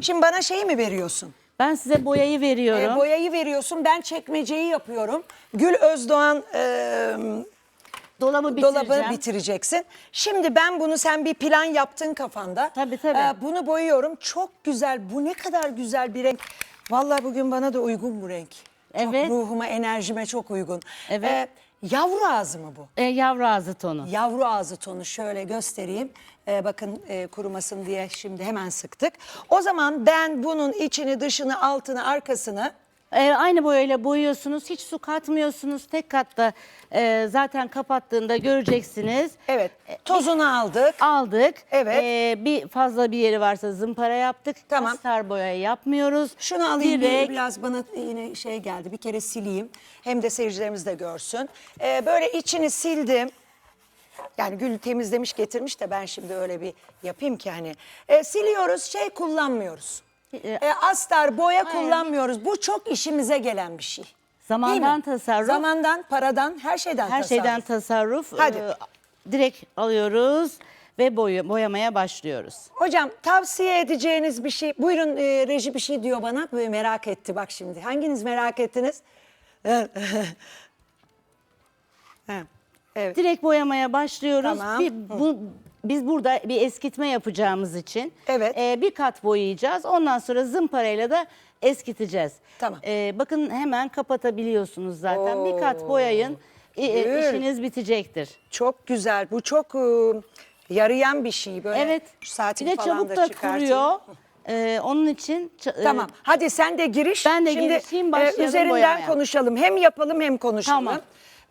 Şimdi bana şey mi veriyorsun? Ben size boyayı E, veriyorum. boyayı veriyorsun. Ben çekmeceyi yapıyorum. Gül Özdoğan e, Dolabı dolabı bitireceksin. Şimdi ben bunu sen bir plan yaptın kafanda. Tabii, tabii. E, bunu boyuyorum. Çok güzel. Bu ne kadar güzel bir renk. Vallahi bugün bana da uygun bu renk. Evet. Çok ruhuma, enerjime çok uygun. Evet. E, yavru ağzı mı bu? E, yavru ağzı tonu. Yavru ağzı tonu şöyle göstereyim. Ee, bakın e, kurumasın diye şimdi hemen sıktık. O zaman ben bunun içini, dışını, altını, arkasını E, aynı boyayla boyuyorsunuz. Hiç su katmıyorsunuz. Tek katta e, zaten kapattığında göreceksiniz. evet tozunu aldık. Aldık. Evet. E, bir fazla bir yeri varsa zımpara yaptık. Tamam. Astar boya yapmıyoruz. Şunu alayım Direkt biraz bana yine şey geldi bir kere sileyim. Hem de seyircilerimiz de görsün. Ee, böyle içini sildim. Yani gül temizlemiş getirmiş de ben şimdi öyle bir yapayım ki hani. Ee, siliyoruz şey kullanmıyoruz. E, Ee, astar boya kullanmıyoruz. Bu çok işimize gelen bir şey. Değil Zamandan mi? tasarruf. Zamandan, paradan, her şeyden her tasarruf. şeyden tasarruf. Hadi. E, direkt alıyoruz ve boyu, boyamaya başlıyoruz. Hocam tavsiye edeceğiniz bir şey. Buyurun e, reji bir şey diyor bana. Böyle merak etti bak şimdi. Hanginiz merak ettiniz? Ha, evet. Direkt boyamaya başlıyoruz. Tamam. Bir, bu, biz burada bir eskitme yapacağımız için Evet. e, bir kat boyayacağız. Ondan sonra zımparayla da eskiteceğiz. Tamam. E, bakın hemen kapatabiliyorsunuz zaten. Bir kat boyayın. e, e, Gül. işiniz bitecektir. Çok güzel. Bu çok e, yarayan bir şey. Böyle Evet. Şu de falan çabuk da da çıkartayım. kuruyor. E, onun için ça- e, Tamam. Hadi sen de giriş. Ben de Şimdi, girişeyim, başlayalım üzerinden boyamaya. konuşalım. Hem yapalım hem konuşalım. Tamam.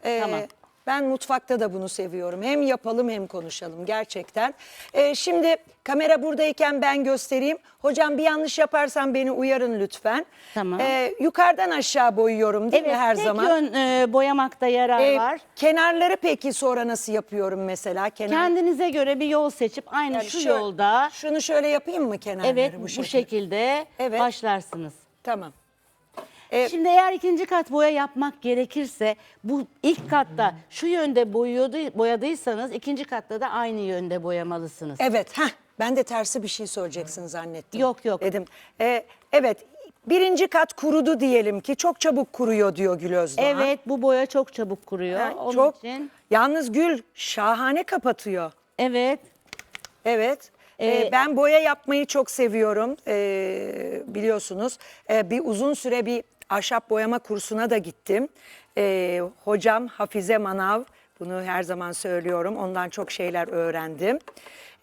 Ee, Tamam. Ben mutfakta da bunu seviyorum. Hem yapalım hem konuşalım gerçekten. Ee, şimdi kamera buradayken ben göstereyim. Hocam bir yanlış yaparsam beni uyarın lütfen. Tamam. Ee, yukarıdan aşağı boyuyorum değil mi her tek zaman? yön e, boyamakta yarar Ee, var. Kenarları peki sonra nasıl yapıyorum mesela? Kenar... Kendinize göre bir yol seçip aynı Yani şu şöyle- yolda Şunu şöyle yapayım mı kenarları evet bu şekilde Evet. başlarsınız. Tamam. Ee, Şimdi eğer ikinci kat boya yapmak gerekirse bu ilk katta şu yönde boyuyordu, boyadıysanız ikinci katta da aynı yönde boyamalısınız. Evet, heh, ben de tersi bir şey söyleyeceksin zannettim. Yok, yok. Dedim. Ee, evet, birinci kat kurudu diyelim ki çok çabuk kuruyor diyor Gül Özdoğan. Evet bu boya çok çabuk kuruyor. Ha, Onun çok. için Yalnız Gül şahane kapatıyor. evet Evet. Ee, Ee, ben boya yapmayı çok seviyorum. Ee, biliyorsunuz. Ee, bir uzun süre bir ahşap boyama kursuna da gittim. Ee, hocam Hafize Manav. Bunu her zaman söylüyorum. Ondan çok şeyler öğrendim.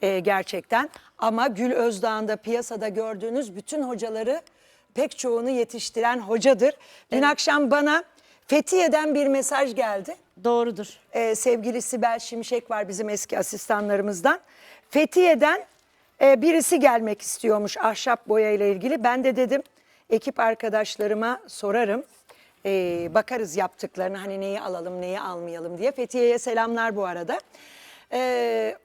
Ee, gerçekten. Ama Gül Özdağ'ın piyasada gördüğünüz bütün hocaları pek çoğunu yetiştiren hocadır. Dün akşam bana Fethiye'den bir mesaj geldi doğrudur. e, sevgili Sibel Şimşek var bizim eski asistanlarımızdan. Fethiye'den e, birisi gelmek istiyormuş ahşap boya ile ilgili. Ben de dedim ekip arkadaşlarıma sorarım. E, bakarız yaptıklarını hani neyi alalım neyi almayalım diye. Fethiye'ye selamlar bu arada. E,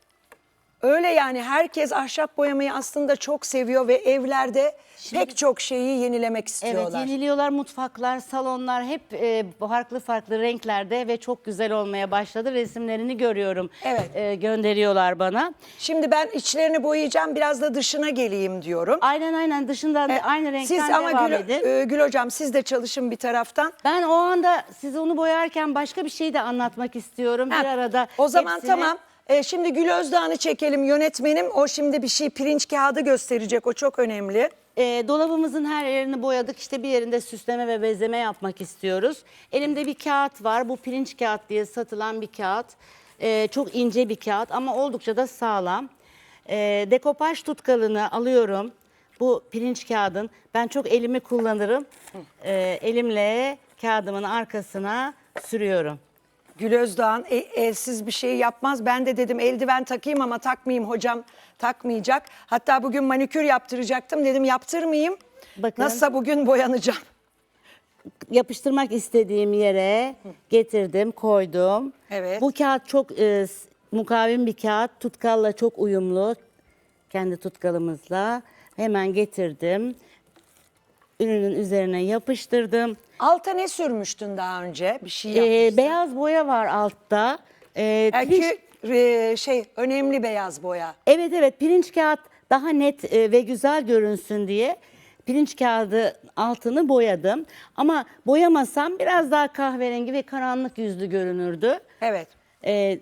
öyle yani herkes ahşap boyamayı aslında çok seviyor ve evlerde pek çok şeyi yenilemek istiyorlar. Evet yeniliyorlar mutfaklar, salonlar hep e, farklı farklı renklerde ve çok güzel olmaya başladı. Resimlerini görüyorum. Evet. E, gönderiyorlar bana. Şimdi ben içlerini boyayacağım biraz da dışına geleyim diyorum. Aynen aynen dışından da aynı renkten Siz ama devam Gül, edin. e, Gül hocam siz de çalışın bir taraftan. Ben o anda size onu boyarken başka bir şey de anlatmak istiyorum. Bir Ha, arada O zaman hepsini- tamam. E, şimdi Gül Özdağ'ını çekelim yönetmenim. O şimdi bir şey pirinç kağıdı gösterecek. O çok önemli. E, dolabımızın her yerini boyadık. İşte bir yerinde süsleme ve bezeme yapmak istiyoruz. Elimde bir kağıt var. Bu pirinç kağıt diye satılan bir kağıt. E, çok ince bir kağıt ama oldukça da sağlam. E, dekopaj tutkalını alıyorum. Bu pirinç kağıdın. Ben çok elimi kullanırım. E, elimle kağıdımın arkasına sürüyorum. Gül Özdağ'ın e, elsiz bir şey yapmaz. Ben de dedim eldiven takayım ama takmayayım hocam takmayacak. Hatta bugün manikür yaptıracaktım. Dedim yaptırmayayım. Bakın. Nasılsa bugün boyanacağım. yapıştırmak istediğim yere getirdim, koydum. Evet. Bu kağıt çok e, s- mukavim bir kağıt. Tutkalla çok uyumlu. Kendi tutkalımızla. Hemen getirdim. Ürünün üzerine yapıştırdım. Alta ne sürmüştün daha önce? Bir şey E, yapmıştın. beyaz boya var altta. E, pirinç- e, şey önemli beyaz boya. evet evet pirinç kağıt daha net e, ve güzel görünsün diye pirinç kağıdı altını boyadım. Ama boyamasam biraz daha kahverengi ve karanlık yüzlü görünürdü. Evet. Ee,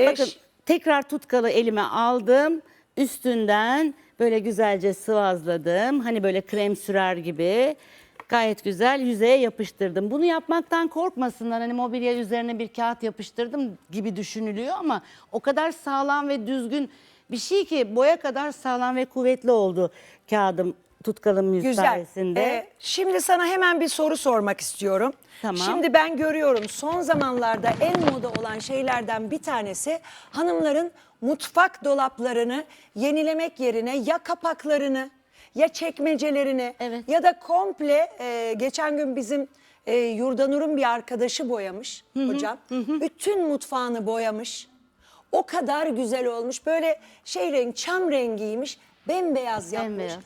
E, bakın ş- tekrar tutkalı elime aldım. Üstünden böyle güzelce sıvazladım. Hani böyle krem sürer gibi. Gayet güzel yüzeye yapıştırdım. Bunu yapmaktan korkmasınlar. Hani mobilya üzerine bir kağıt yapıştırdım gibi düşünülüyor ama o kadar sağlam ve düzgün bir şey ki boya kadar sağlam ve kuvvetli oldu kağıdım tutkalım yüz Güzel. sayesinde. Ee, şimdi sana hemen bir soru sormak istiyorum. Tamam. Şimdi ben görüyorum son zamanlarda en moda olan şeylerden bir tanesi hanımların mutfak dolaplarını yenilemek yerine ya kapaklarını ya çekmecelerini Evet. ya da komple e, geçen gün bizim e, Yurdanur'un bir arkadaşı boyamış hocam. Bütün mutfağını boyamış. O kadar güzel olmuş. Böyle şey renk, çam rengiymiş. Bembeyaz yapmış. Bembeyaz.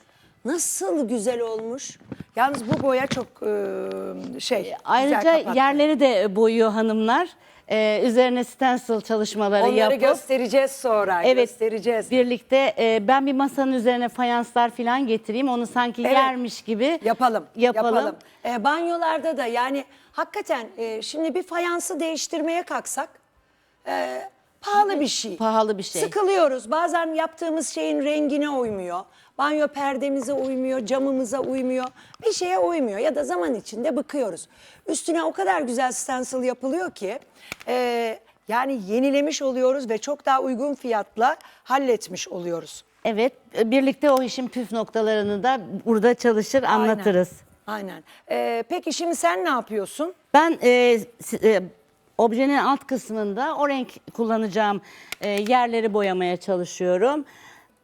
Nasıl güzel olmuş. Yalnız bu boya çok e, şey. güzel Ayrıca kapattı. yerleri de boyuyor hanımlar. Ee, üzerine stencil çalışmaları Onları yapıp. göstereceğiz sonra. Evet, Göstereceğiz. Birlikte e, ben bir masanın üzerine fayanslar falan getireyim. Onu sanki Evet. yermiş gibi Yapalım. yapalım. E, banyolarda da yani hakikaten e, şimdi bir fayansı değiştirmeye kalksak e, pahalı bir şey. Pahalı bir şey. Sıkılıyoruz. Bazen yaptığımız şeyin rengine uymuyor. Banyo perdemize uymuyor, camımıza uymuyor. Bir şeye uymuyor ya da zaman içinde bıkıyoruz. Üstüne o kadar güzel stencil yapılıyor ki e, yani yenilemiş oluyoruz ve çok daha uygun fiyatla halletmiş oluyoruz. Evet, birlikte o işin püf noktalarını da burada çalışır anlatırız. Aynen. Aynen. E, peki şimdi sen ne yapıyorsun? Ben e, e, objenin alt kısmında o renk kullanacağım e, yerleri boyamaya çalışıyorum.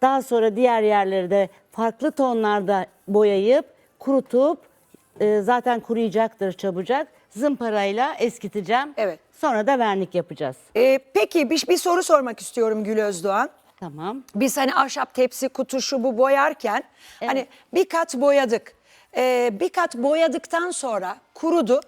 Daha sonra diğer yerleri de farklı tonlarda boyayıp kurutup e, zaten kuruyacaktır çabucak. Zımparayla eskiteceğim. Evet. Sonra da vernik yapacağız. E, peki bir, bir soru sormak istiyorum Gül Özdoğan. Tamam. Biz hani ahşap tepsi, kutu şu bu boyarken hani bir kat boyadık. Ee, bir kat boyadıktan sonra kurudu.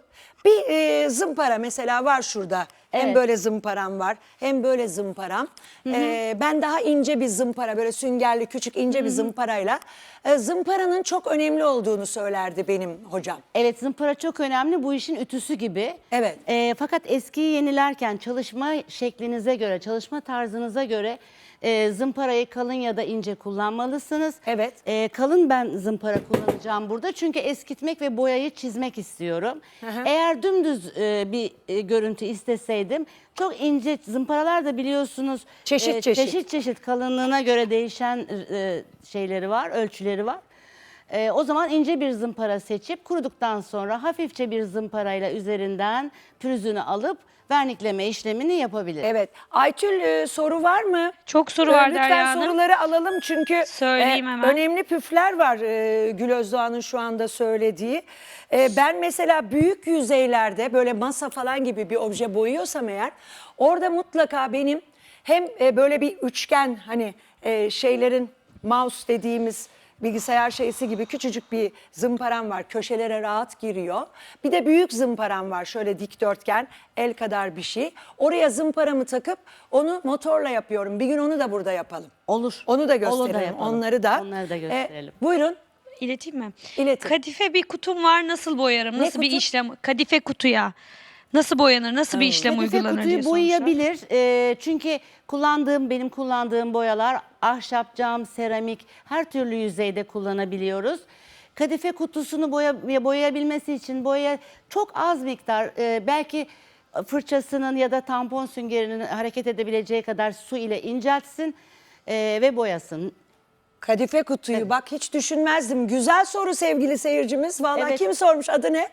Bir e, zımpara mesela var şurada. Hem Evet. böyle zımparam var hem böyle zımparam. Ee, ben daha ince bir zımpara böyle süngerli küçük ince bir zımparayla. e, zımparanın çok önemli olduğunu söylerdi benim hocam. Evet zımpara çok önemli bu işin ütüsü gibi. Evet. Ee, fakat eskiyi yenilerken çalışma şeklinize göre, çalışma tarzınıza göre e, zımparayı kalın ya da ince kullanmalısınız. Evet. Ee, kalın ben zımpara kullanacağım burada çünkü eskitmek ve boyayı çizmek istiyorum. Eğer dümdüz e, bir e, görüntü isteseydim çok ince zımparalar da biliyorsunuz Çeşit çeşit. çeşit çeşit kalınlığına göre değişen e, şeyleri var, ölçüleri var. Ee, o zaman ince bir zımpara seçip kuruduktan sonra hafifçe bir zımparayla üzerinden pürüzünü alıp vernikleme işlemini yapabilir. Evet. Aytül e, soru var mı? Çok soru Ee, var Lütfen Derya Hanım. soruları alalım çünkü e, Söyleyeyim hemen. önemli püfler var e, Gül Özdoğan'ın şu anda söylediği. E, ben mesela büyük yüzeylerde böyle masa falan gibi bir obje boyuyorsam eğer orada mutlaka benim hem e, böyle bir üçgen hani e, şeylerin mouse dediğimiz bilgisayar şeysi gibi küçücük bir zımparam var. Köşelere rahat giriyor. Bir de büyük zımparam var. Şöyle dikdörtgen, el kadar bir şey. Oraya zımparamı takıp onu motorla yapıyorum. Bir gün onu da burada yapalım. Olur. Onu da Onu da gösterelim. yapalım. Onları da. Onları da E, gösterelim. buyurun. İleteyim mi? İletin. Kadife bir kutum var nasıl boyarım? Ne Nasıl bir kutu? işlem? Kadife kutuya. Nasıl boyanır? Nasıl bir işlem Kadife uygulanır diye kutuyu sormuşlar. boyayabilir. Ee, çünkü kullandığım, benim kullandığım boyalar ahşap, cam, seramik her türlü yüzeyde kullanabiliyoruz. Kadife kutusunu boya, boyayabilmesi için boya çok az miktar e, belki fırçasının ya da tampon süngerinin hareket edebileceği kadar su ile inceltsin e, ve boyasın. Kadife kutuyu bak hiç düşünmezdim. Güzel soru sevgili seyircimiz. Vallahi Evet. kim sormuş adı ne?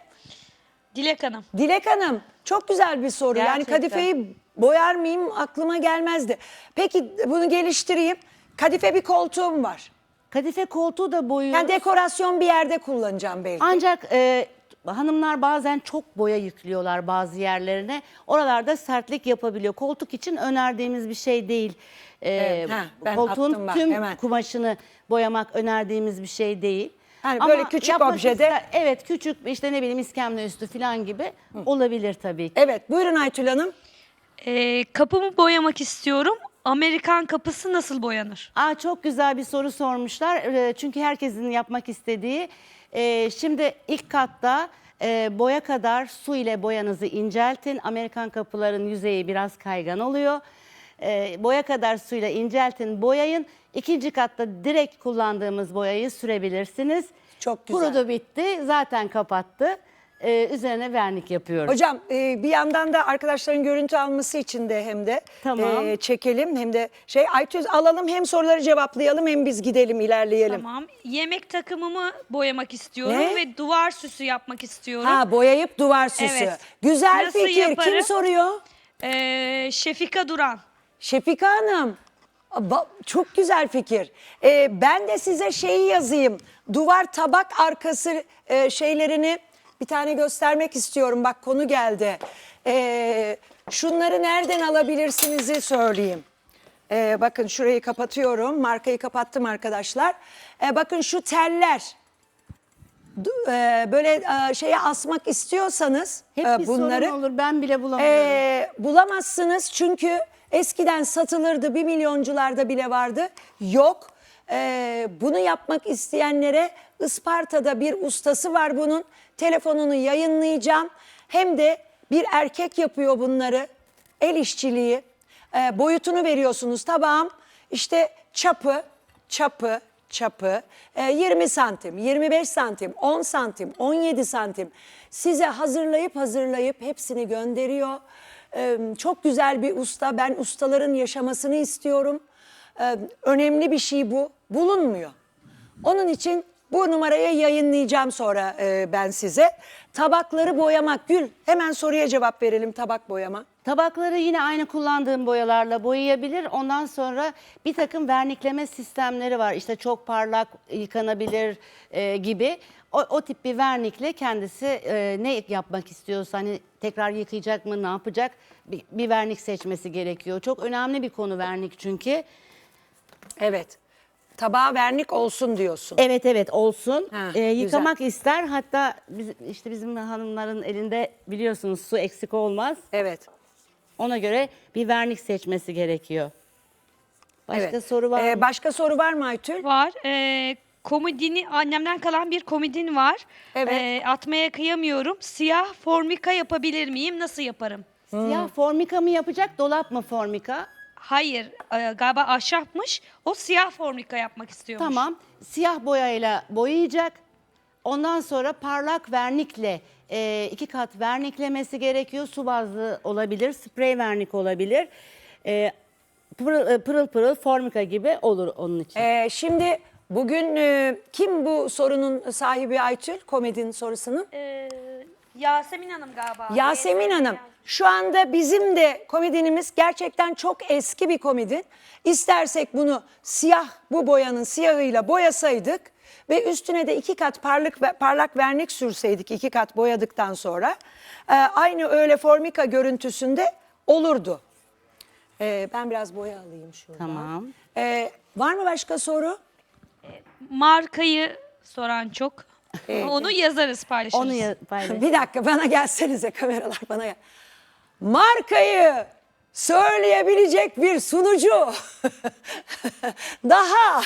Dilek Hanım. Dilek Hanım çok güzel bir soru. Yani Gerçekten. kadifeyi boyar mıyım aklıma gelmezdi. Peki bunu geliştireyim. Kadife bir koltuğum var. Kadife koltuğu da boyuyoruz. Yani dekorasyon bir yerde kullanacağım belki. Ancak e, hanımlar bazen çok boya yüklüyorlar bazı yerlerine. Oralarda sertlik yapabiliyor. Koltuk için önerdiğimiz bir şey değil. E, Evet, ha, ben koltuğun attım bak, tüm hemen. kumaşını boyamak önerdiğimiz bir şey değil. Yani böyle küçük yapmak objede- ister- evet küçük işte ne bileyim iskemle üstü falan gibi olabilir tabii ki. Evet buyurun Aytül Hanım. Ee, kapımı boyamak istiyorum Amerikan kapısı nasıl boyanır? Aa, çok güzel bir soru sormuşlar. Ee, Çünkü herkesin yapmak istediği. Ee, şimdi ilk katta e, boya kadar su ile boyanızı inceltin. Amerikan kapıların yüzeyi biraz kaygan oluyor. Ee, boya kadar suyla inceltin, boyayın. İkinci katta direkt kullandığımız boyayı sürebilirsiniz. Çok güzel. Kurudu bitti. Zaten kapattı. Ee, üzerine vernik yapıyoruz. Hocam e, bir yandan da arkadaşların görüntü alması için de hem de Tamam. e, çekelim hem de şey Aytüz alalım hem soruları cevaplayalım hem biz gidelim ilerleyelim. Tamam. Yemek takımımı boyamak istiyorum Ne? ve duvar süsü yapmak istiyorum. Ha boyayıp duvar süsü. Evet. Güzel Nasıl fikir. Kim yaparım? soruyor? Ee, Şefika Duran. Şefika Hanım. Ba- Çok güzel fikir. Ee, ben de size şeyi yazayım. Duvar tabak arkası e, şeylerini bir tane göstermek istiyorum. Bak konu geldi. Ee, şunları nereden alabilirsinizi söyleyeyim. Ee, bakın şurayı kapatıyorum. Markayı kapattım arkadaşlar. Ee, bakın şu teller. Du- e, böyle e, şeye asmak istiyorsanız Hep e, bir bunları sorun olur. Ben bile bulamıyorum. ee, bulamazsınız çünkü eskiden satılırdı bir milyoncularda bile vardı. Yok. Ee, bunu yapmak isteyenlere Isparta'da bir ustası var bunun. Telefonunu yayınlayacağım. Hem de bir erkek yapıyor bunları. El işçiliği. Ee, boyutunu veriyorsunuz tabağım. İşte çapı, çapı, çapı e, 20 santim, 25 santim, 10 santim, 17 santim size hazırlayıp hazırlayıp hepsini gönderiyor. Çok güzel bir usta. Ben ustaların yaşamasını istiyorum. Önemli bir şey bu. Bulunmuyor. Onun için bu numarayı yayınlayacağım sonra e, ben size. Tabakları boyamak. Gül hemen soruya cevap verelim tabak boyama. Tabakları yine aynı kullandığım boyalarla boyayabilir. Ondan sonra bir takım vernikleme sistemleri var. İşte çok parlak, yıkanabilir e, gibi. O, o tip bir vernikle kendisi e, ne yapmak istiyorsa hani tekrar yıkayacak mı, ne yapacak bir, bir vernik seçmesi gerekiyor. Çok önemli bir konu vernik çünkü. Evet. Tabağa vernik olsun diyorsun. Evet evet olsun. Ha, Ee, yıkamak ister. Hatta biz, işte bizim hanımların elinde biliyorsunuz su eksik olmaz. Evet. Ona göre bir vernik seçmesi gerekiyor. Başka evet. soru var Ee, mı? başka soru var mı Aytül? Var. Ee, komodini annemden kalan bir komodin var. Evet. Ee, atmaya kıyamıyorum. Siyah formika yapabilir miyim? Nasıl yaparım? Siyah formika mı yapacak, dolap mı formika? Hayır. e, galiba ahşapmış. O siyah formika yapmak istiyormuş. Tamam. Siyah boyayla boyayacak. Ondan sonra parlak vernikle e, iki kat verniklemesi gerekiyor. Su bazlı olabilir, sprey vernik olabilir. E, pırıl, pırıl pırıl formika gibi olur onun için. Ee, şimdi bugün e, kim bu sorunun sahibi Aytül? Komedinin sorusunun. Ee, Yasemin Hanım galiba. Yasemin Hanım şu anda bizim de komedinimiz gerçekten çok eski bir komedin. İstersek bunu siyah bu boyanın siyahıyla boyasaydık ve üstüne de iki kat parlak parlak vernik sürseydik iki kat boyadıktan sonra e, aynı öyle formika görüntüsünde olurdu. E, ben biraz boya alayım şuradan. Tamam. E, var mı başka soru? Markayı soran çok. Onu yazarız paylaşırız. Onu ya- paylaş. Bir dakika bana gelsenize kameralar bana gel. Markayı söyleyebilecek bir sunucu. Daha.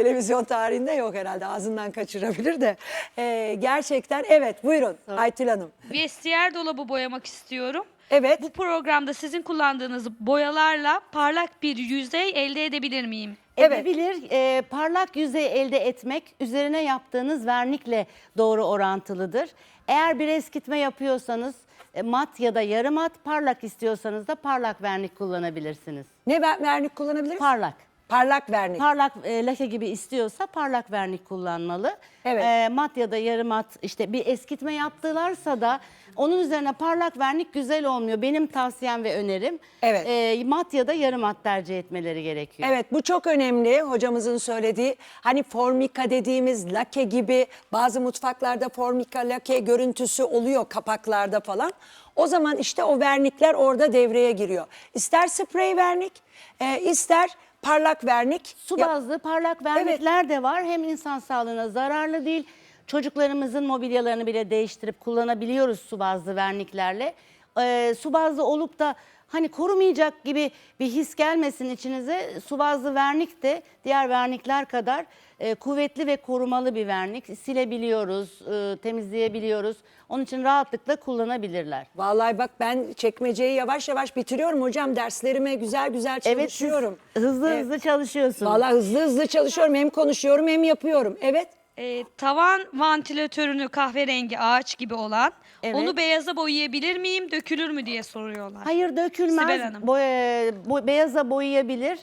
Televizyon tarihinde yok herhalde ağzından kaçırabilir de. Ee, gerçekten evet buyurun Aytül Hanım. Vestiyer dolabı boyamak istiyorum. Evet. Bu programda sizin kullandığınız boyalarla parlak bir yüzey elde edebilir miyim? Evet. Edebilir. Ee, parlak yüzey elde etmek üzerine yaptığınız vernikle doğru orantılıdır. Eğer bir eskitme yapıyorsanız e, mat ya da yarı mat, parlak istiyorsanız da parlak vernik kullanabilirsiniz. Ne ver- vernik kullanabiliriz? Parlak. Parlak vernik. Parlak e, lake gibi istiyorsa parlak vernik kullanmalı. Evet. E, mat ya da yarı mat işte bir eskitme yaptılarsa da onun üzerine parlak vernik güzel olmuyor. Benim tavsiyem ve önerim Evet. e, mat ya da yarı mat tercih etmeleri gerekiyor. Evet bu çok önemli hocamızın söylediği. Hani formika dediğimiz lake gibi bazı mutfaklarda formika lake görüntüsü oluyor kapaklarda falan. O zaman işte o vernikler orada devreye giriyor. İster sprey vernik e, ister parlak vernik. Su Ya- bazlı parlak vernikler de var. Hem insan sağlığına zararlı değil. Çocuklarımızın mobilyalarını bile değiştirip kullanabiliyoruz su bazlı verniklerle. Ee, su bazlı olup da Hani korumayacak gibi bir his gelmesin içinize. Su bazlı vernik de diğer vernikler kadar e, kuvvetli ve korumalı bir vernik. Silebiliyoruz, e, temizleyebiliyoruz. Onun için rahatlıkla kullanabilirler. Vallahi bak ben çekmeceyi yavaş yavaş bitiriyorum hocam. Derslerime güzel güzel Evet siz çalışıyorum. hızlı Evet. hızlı çalışıyorsunuz. Vallahi hızlı hızlı çalışıyorum. Hem konuşuyorum hem yapıyorum. Evet. Ee, tavan vantilatörünü kahverengi ağaç gibi olan Evet. onu beyaza boyayabilir miyim dökülür mü diye soruyorlar. Hayır dökülmez. Sibel Hanım. Boya- bo- beyaza boyayabilir.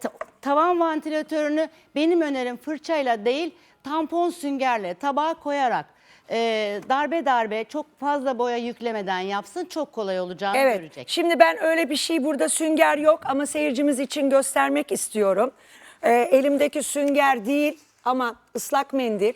Ta- tavan vantilatörünü benim önerim fırçayla değil tampon süngerle tabağa koyarak e, darbe darbe çok fazla boya yüklemeden yapsın çok kolay olacağını Evet. görecek. Şimdi ben öyle bir şey burada sünger yok ama seyircimiz için göstermek istiyorum. Ee, elimdeki sünger değil ama ıslak mendil.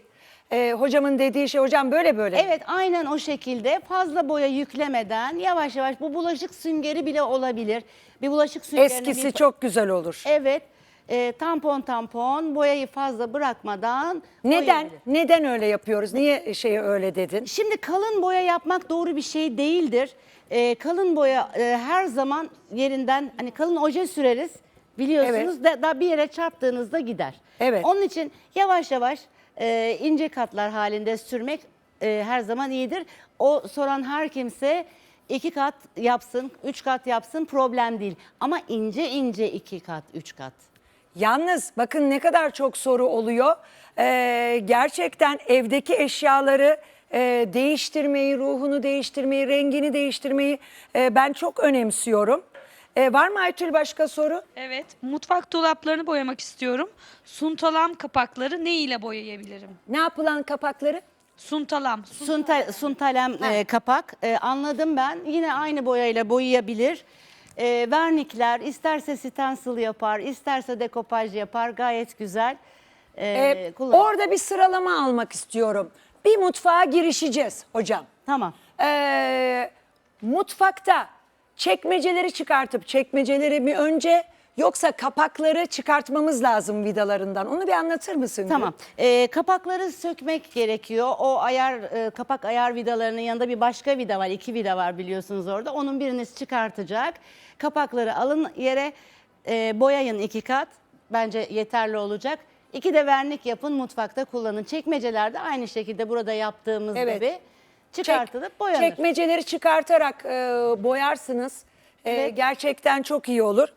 Ee, hocamın dediği şey hocam böyle böyle. Evet aynen o şekilde fazla boya yüklemeden yavaş yavaş bu bulaşık süngeri bile olabilir. Bir bulaşık süngerine Eskisi çok güzel olur. Evet e, tampon tampon boyayı fazla bırakmadan Neden? boyayabilir. Neden öyle yapıyoruz? Niye şeyi öyle dedin? Şimdi kalın boya yapmak doğru bir şey değildir. Ee, kalın boya e, her zaman yerinden hani kalın oje süreriz biliyorsunuz da, da bir yere çarptığınızda gider. Evet. Onun için yavaş yavaş e, ince katlar halinde sürmek e, her zaman iyidir. O soran her kimse iki kat yapsın, üç kat yapsın problem değil. Ama ince ince iki kat, üç kat. Yalnız bakın ne kadar çok soru oluyor. Ee, gerçekten evdeki eşyaları e, değiştirmeyi, ruhunu değiştirmeyi, rengini değiştirmeyi e, ben çok önemsiyorum. E, var mı Aytül başka soru? Evet, mutfak dolaplarını boyamak istiyorum. Suntalam kapakları ne ile boyayabilirim? Ne yapılan kapakları? Suntalam. Sunta, suntalem e, kapak E, anladım ben. Yine aynı boyayla boyayabilir. E, vernikler isterse stencil yapar, isterse dekopaj yapar. Gayet güzel. E, kullan- orada bir sıralama almak istiyorum. Bir mutfağa girişeceğiz hocam. Tamam. Ee, mutfakta çekmeceleri çıkartıp çekmeceleri mi önce yoksa kapakları çıkartmamız lazım vidalarından. Onu bir anlatır mısın? Tamam. E, kapakları sökmek gerekiyor. O ayar e, kapak ayar vidalarının yanında bir başka vida var. iki vida var biliyorsunuz orada. Onun birini çıkartacak. Kapakları alın yere e, boyayın iki kat. Bence yeterli olacak. İki de vernik yapın mutfakta kullanın. Çekmecelerde aynı şekilde burada yaptığımız Evet. gibi çıkartılıp Çek- boyanır. Çekmeceleri çıkartarak e, boyarsınız. E, Evet. Gerçekten çok iyi olur.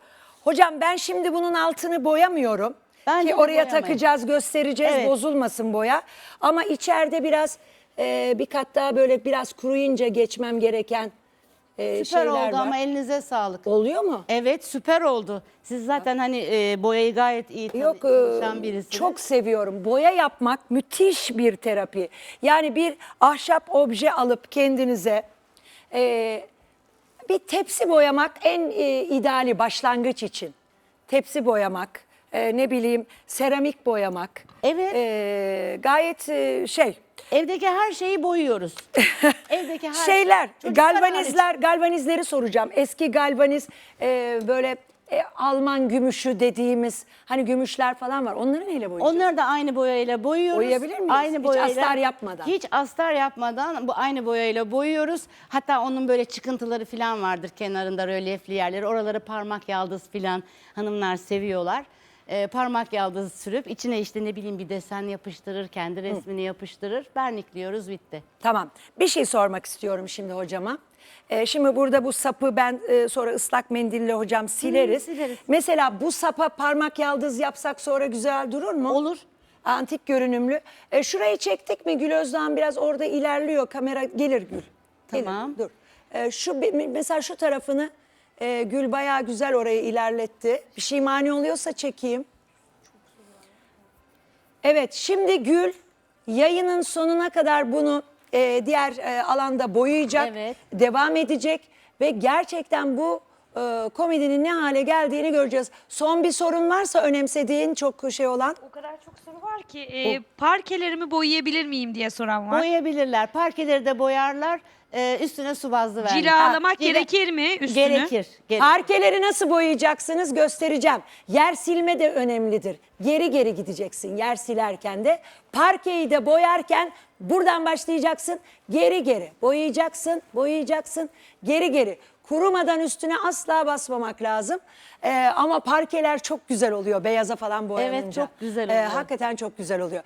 Hocam ben şimdi bunun altını boyamıyorum. Bence Ki oraya boyamayın. takacağız, göstereceğiz, Evet. bozulmasın boya. Ama içeride biraz e, bir kat daha böyle biraz kuruyunca geçmem gereken e, Süper şeyler oldu var. ama elinize sağlık. Oluyor mu? Evet süper oldu. Siz zaten hani e, boyayı gayet iyi tanı- Yok e, çalışan birisiniz. çok seviyorum. Boya yapmak müthiş bir terapi. Yani bir ahşap obje alıp kendinize e, bir tepsi boyamak en e, ideali başlangıç için. Tepsi boyamak, e, ne bileyim seramik boyamak. Evet. E, gayet e, şey Evdeki her şeyi boyuyoruz. Evdeki her şeyler, Çocuklar galvanizler, galvanizleri soracağım. Eski galvaniz e, böyle e, Alman gümüşü dediğimiz hani gümüşler falan var. Onları neyle boyayacağız? Onları da aynı boyayla boyuyoruz. Boyayabilir miyiz? Aynı Hiç astar yapmadan. Hiç astar yapmadan bu aynı boyayla boyuyoruz. Hatta onun böyle çıkıntıları falan vardır kenarında rölyefli yerleri. Oraları parmak yaldız falan hanımlar seviyorlar. Ee, parmak yaldız sürüp içine işte ne bileyim bir desen yapıştırır, kendi resmini yapıştırır. Vernikliyoruz bitti. Tamam. Bir şey sormak istiyorum şimdi hocama. Ee, şimdi burada bu sapı ben e, sonra ıslak mendille hocam sileriz. sileriz. Mesela bu sapa parmak yaldız yapsak sonra güzel durur mu? Olur. Antik görünümlü. E, şurayı çektik mi Gül Özdoğan biraz orada ilerliyor. Kamera gelir Gül. Gelir, Tamam. dur. E, şu bir- mesela şu tarafını e, Gül bayağı güzel orayı ilerletti. Bir şey mani oluyorsa çekeyim. Evet şimdi Gül yayının sonuna kadar bunu e, diğer e, alanda boyayacak, Evet. devam edecek ve gerçekten bu e, komedinin ne hale geldiğini göreceğiz. Son bir sorun varsa önemsediğin çok şey olan. O kadar çok soru var ki e, parkelerimi boyayabilir miyim diye soran var. Boyayabilirler. Parkeleri de boyarlar. Ee, üstüne su bazlı vernik. Cilalamak Ha, cila- gerekir mi üstünü? Gerekir. gerekir. Parkeleri nasıl boyayacaksınız göstereceğim. Yer silme de önemlidir. Geri geri gideceksin yer silerken de. Parkeyi de boyarken buradan başlayacaksın. Geri geri boyayacaksın, boyayacaksın. Geri geri. Kurumadan üstüne asla basmamak lazım. Ee, ama parkeler çok güzel oluyor beyaza falan boyanınca. çok güzel Ee, oluyor. hakikaten çok güzel oluyor.